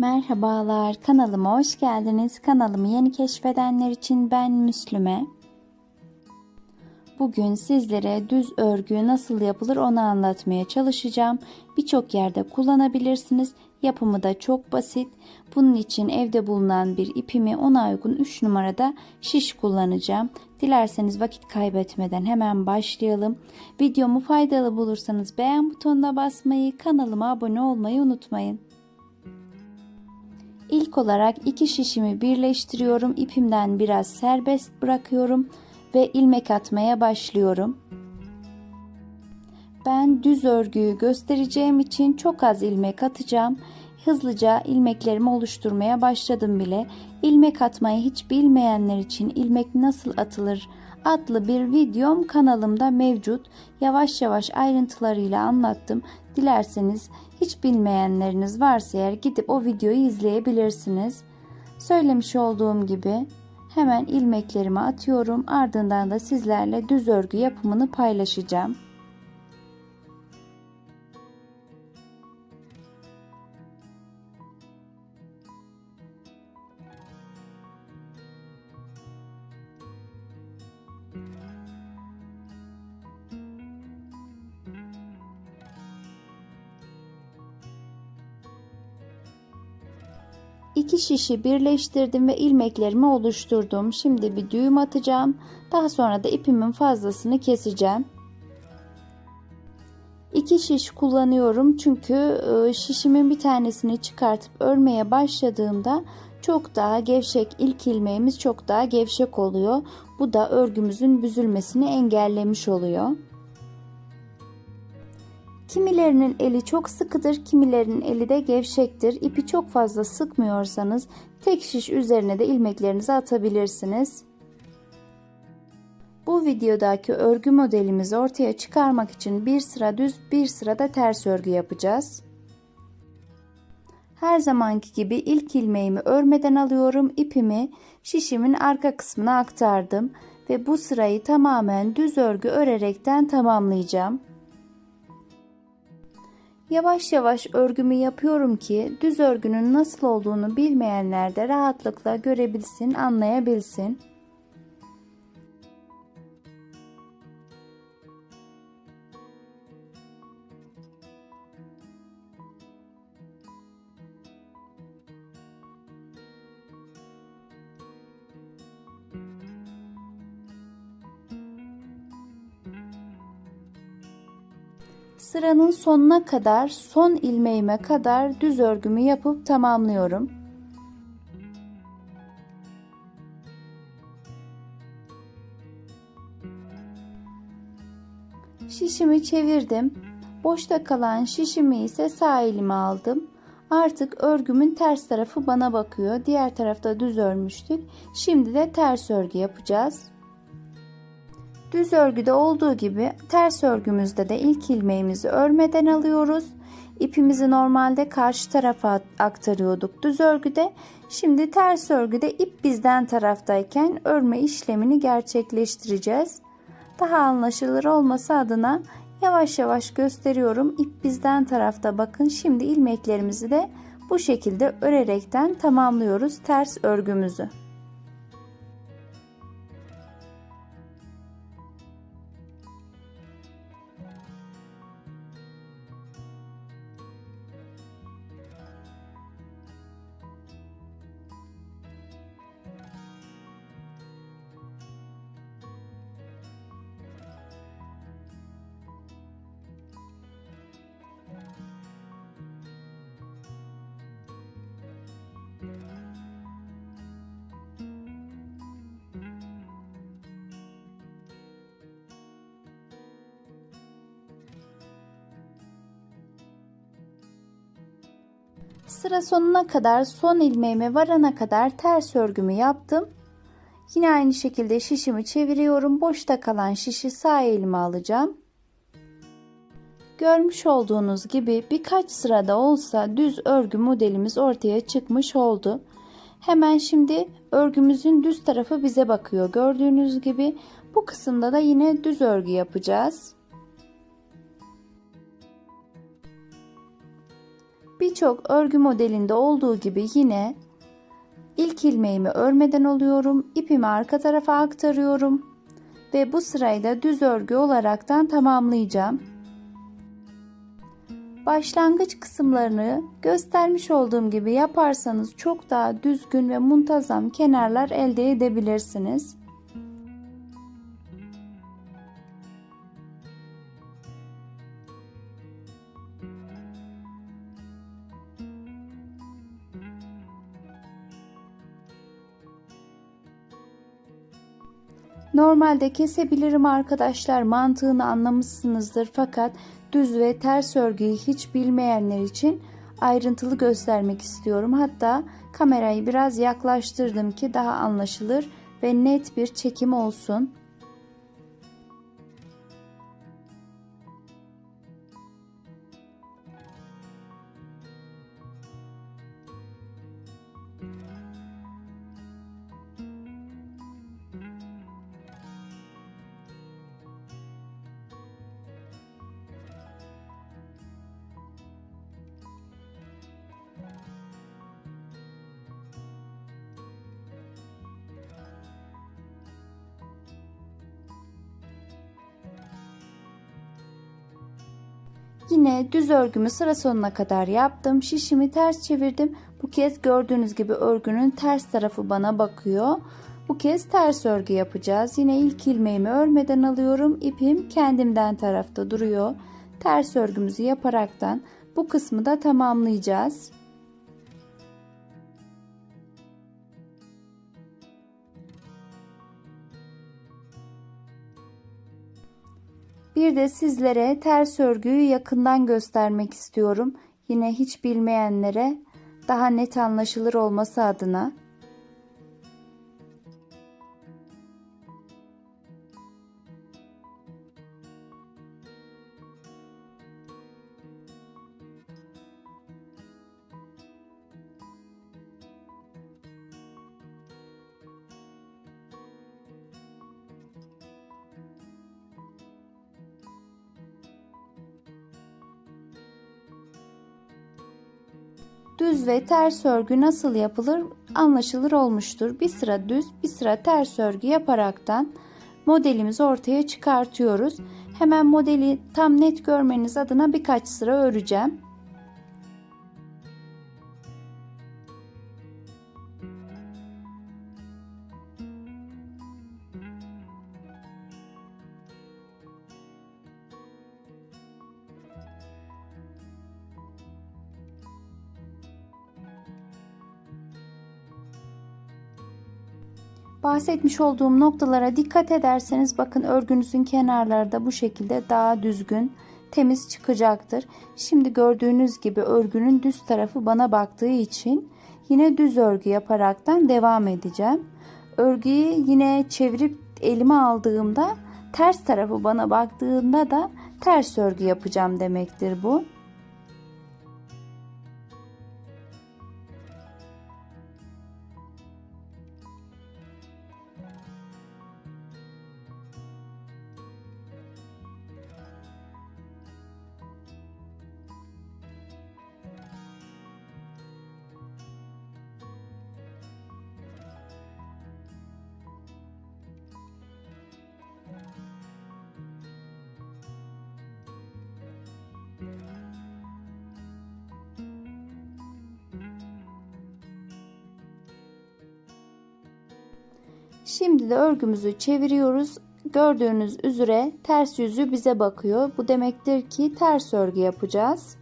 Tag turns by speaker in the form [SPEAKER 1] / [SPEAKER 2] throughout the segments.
[SPEAKER 1] Merhabalar, kanalıma hoş geldiniz. Kanalımı yeni keşfedenler için ben Müslüme. Bugün sizlere düz örgü nasıl yapılır onu anlatmaya çalışacağım. Birçok yerde kullanabilirsiniz. Yapımı da çok basit. Bunun için evde bulunan bir ipimi ona uygun 3 numarada şiş kullanacağım. Dilerseniz vakit kaybetmeden hemen başlayalım. Videomu faydalı bulursanız beğen butonuna basmayı, kanalıma abone olmayı unutmayın. İlk olarak iki şişimi birleştiriyorum. İpimden biraz serbest bırakıyorum ve ilmek atmaya başlıyorum. Ben düz örgüyü göstereceğim için çok az ilmek atacağım. Hızlıca ilmeklerimi oluşturmaya başladım bile. İlmek atmayı hiç bilmeyenler için ilmek nasıl atılır adlı bir videom kanalımda mevcut. Yavaş yavaş ayrıntılarıyla anlattım. Dilerseniz hiç bilmeyenleriniz varsa eğer gidip o videoyu izleyebilirsiniz. Söylemiş olduğum gibi hemen ilmeklerimi atıyorum. Ardından da sizlerle düz örgü yapımını paylaşacağım. İki şişi birleştirdim ve ilmeklerimi oluşturdum. Şimdi bir düğüm atacağım. Daha sonra da ipimin fazlasını keseceğim. İki şiş kullanıyorum çünkü e, şişimin bir tanesini çıkartıp örmeye başladığımda çok daha gevşek ilk ilmeğimiz çok daha gevşek oluyor. Bu da örgümüzün büzülmesini engellemiş oluyor. Kimilerinin eli çok sıkıdır, kimilerinin eli de gevşektir. İpi çok fazla sıkmıyorsanız tek şiş üzerine de ilmeklerinizi atabilirsiniz. Bu videodaki örgü modelimizi ortaya çıkarmak için bir sıra düz, bir sıra da ters örgü yapacağız. Her zamanki gibi ilk ilmeğimi örmeden alıyorum. İpimi şişimin arka kısmına aktardım ve bu sırayı tamamen düz örgü örerekten tamamlayacağım. Yavaş yavaş örgümü yapıyorum ki düz örgünün nasıl olduğunu bilmeyenler de rahatlıkla görebilsin, anlayabilsin. Sıranın sonuna kadar son ilmeğime kadar düz örgümü yapıp tamamlıyorum. Şişimi çevirdim. Boşta kalan şişimi ise sağ elime aldım. Artık örgümün ters tarafı bana bakıyor. Diğer tarafta düz örmüştük. Şimdi de ters örgü yapacağız. Düz örgüde olduğu gibi ters örgümüzde de ilk ilmeğimizi örmeden alıyoruz. İpimizi normalde karşı tarafa aktarıyorduk düz örgüde. Şimdi ters örgüde ip bizden taraftayken örme işlemini gerçekleştireceğiz. Daha anlaşılır olması adına yavaş yavaş gösteriyorum. İp bizden tarafta bakın. Şimdi ilmeklerimizi de bu şekilde örerekten tamamlıyoruz ters örgümüzü. Sıra sonuna kadar son ilmeğime varana kadar ters örgümü yaptım. Yine aynı şekilde şişimi çeviriyorum. Boşta kalan şişi sağ elime alacağım. Görmüş olduğunuz gibi birkaç sırada olsa düz örgü modelimiz ortaya çıkmış oldu. Hemen şimdi örgümüzün düz tarafı bize bakıyor. Gördüğünüz gibi bu kısımda da yine düz örgü yapacağız. Birçok örgü modelinde olduğu gibi yine ilk ilmeğimi örmeden alıyorum. ipimi arka tarafa aktarıyorum. Ve bu sırayı da düz örgü olaraktan tamamlayacağım. Başlangıç kısımlarını göstermiş olduğum gibi yaparsanız çok daha düzgün ve muntazam kenarlar elde edebilirsiniz. Normalde kesebilirim arkadaşlar mantığını anlamışsınızdır fakat düz ve ters örgüyü hiç bilmeyenler için ayrıntılı göstermek istiyorum. Hatta kamerayı biraz yaklaştırdım ki daha anlaşılır ve net bir çekim olsun. Yine düz örgümü sıra sonuna kadar yaptım. Şişimi ters çevirdim. Bu kez gördüğünüz gibi örgünün ters tarafı bana bakıyor. Bu kez ters örgü yapacağız. Yine ilk ilmeğimi örmeden alıyorum. İpim kendimden tarafta duruyor. Ters örgümüzü yaparaktan bu kısmı da tamamlayacağız. Bir de sizlere ters örgüyü yakından göstermek istiyorum. Yine hiç bilmeyenlere daha net anlaşılır olması adına. Düz ve ters örgü nasıl yapılır anlaşılır olmuştur. Bir sıra düz, bir sıra ters örgü yaparaktan modelimizi ortaya çıkartıyoruz. Hemen modeli tam net görmeniz adına birkaç sıra öreceğim. Bahsetmiş olduğum noktalara dikkat ederseniz bakın örgünüzün kenarları da bu şekilde daha düzgün, temiz çıkacaktır. Şimdi gördüğünüz gibi örgünün düz tarafı bana baktığı için yine düz örgü yaparaktan devam edeceğim. Örgüyü yine çevirip elime aldığımda ters tarafı bana baktığında da ters örgü yapacağım demektir bu. Şimdi de örgümüzü çeviriyoruz. Gördüğünüz üzere ters yüzü bize bakıyor. Bu demektir ki ters örgü yapacağız.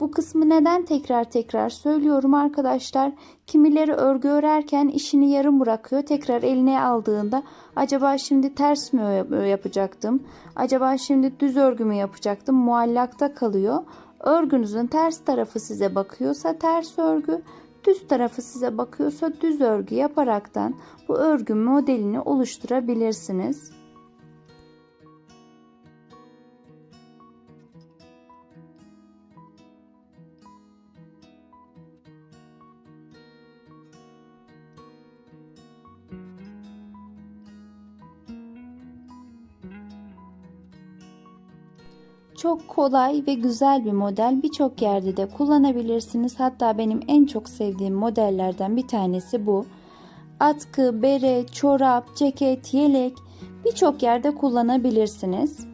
[SPEAKER 1] Bu kısmı neden tekrar tekrar söylüyorum arkadaşlar. Kimileri örgü örerken işini yarım bırakıyor. Tekrar eline aldığında acaba şimdi ters mi yapacaktım? Acaba şimdi düz örgü mü yapacaktım? Muallakta kalıyor. Örgünüzün ters tarafı size bakıyorsa ters örgü, düz tarafı size bakıyorsa düz örgü yaparaktan bu örgü modelini oluşturabilirsiniz. Çok kolay ve güzel bir model. Birçok yerde de kullanabilirsiniz. Hatta benim en çok sevdiğim modellerden bir tanesi bu. Atkı, bere, çorap, ceket, yelek birçok yerde kullanabilirsiniz.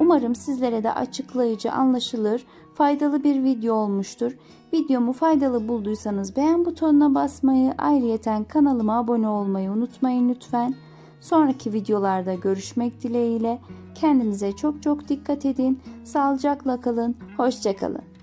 [SPEAKER 1] Umarım sizlere de açıklayıcı, anlaşılır, faydalı bir video olmuştur. Videomu faydalı bulduysanız beğen butonuna basmayı, ayrıyeten kanalıma abone olmayı unutmayın lütfen. Sonraki videolarda görüşmek dileğiyle. Kendinize çok çok dikkat edin. Sağlıcakla kalın. Hoşçakalın.